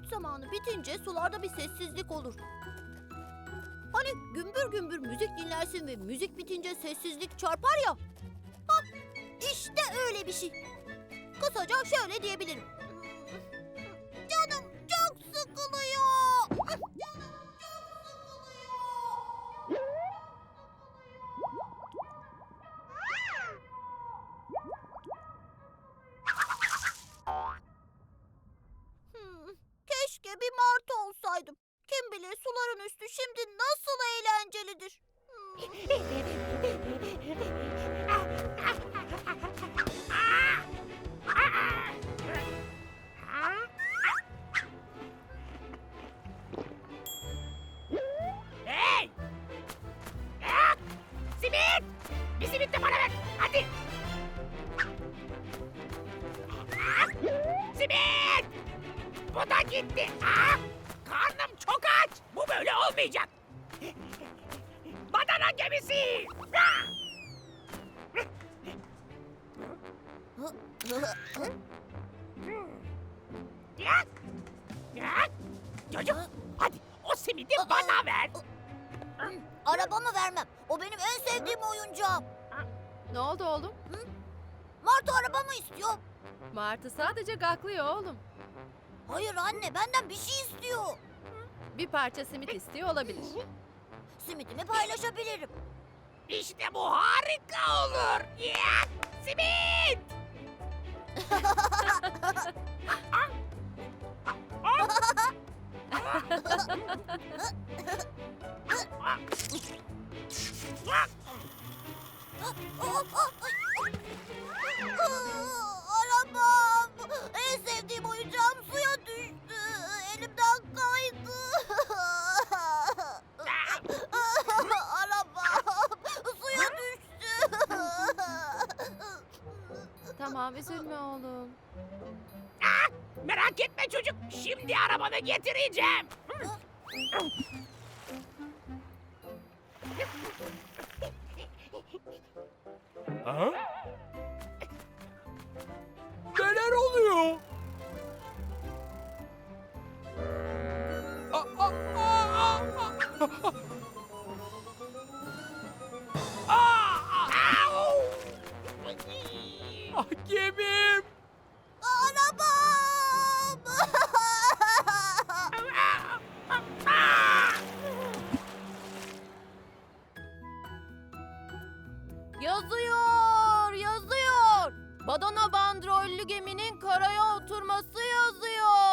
Güneş zamanı bitince sularda bir sessizlik olur. Hani gümbür gümbür müzik dinlersin ve müzik bitince sessizlik çarpar ya. Bak işte öyle bir şey. Kısaca şöyle diyebilirim. Kim bilir suların üstü şimdi nasıl eğlencelidir. Hey! Ah! Simit! Bir simit de bana ver. Hadi. Simit! Bu da gitti. Ah! Karnım olmayacak. Badana gemisi. Çocuk hadi o simidi bana ver. Arabamı vermem. O benim en sevdiğim oyuncağım. Ne oldu oğlum? Martı arabamı istiyor. Martı sadece gaklıyor oğlum. Hayır anne benden bir şey istiyor. Bir parça simit istiyor olabilir. Simitimi paylaşabilirim. İşte bu harika olur. Yak! Simit! Tamam üzülme oğlum. Merak etme çocuk. Şimdi arabanı getireceğim. Ha? Neler oluyor? Aa, aa, aa, aa, aa. Ah gemim. Arabam. yazıyor, yazıyor. Badana bandrollü geminin karaya oturması yazıyor.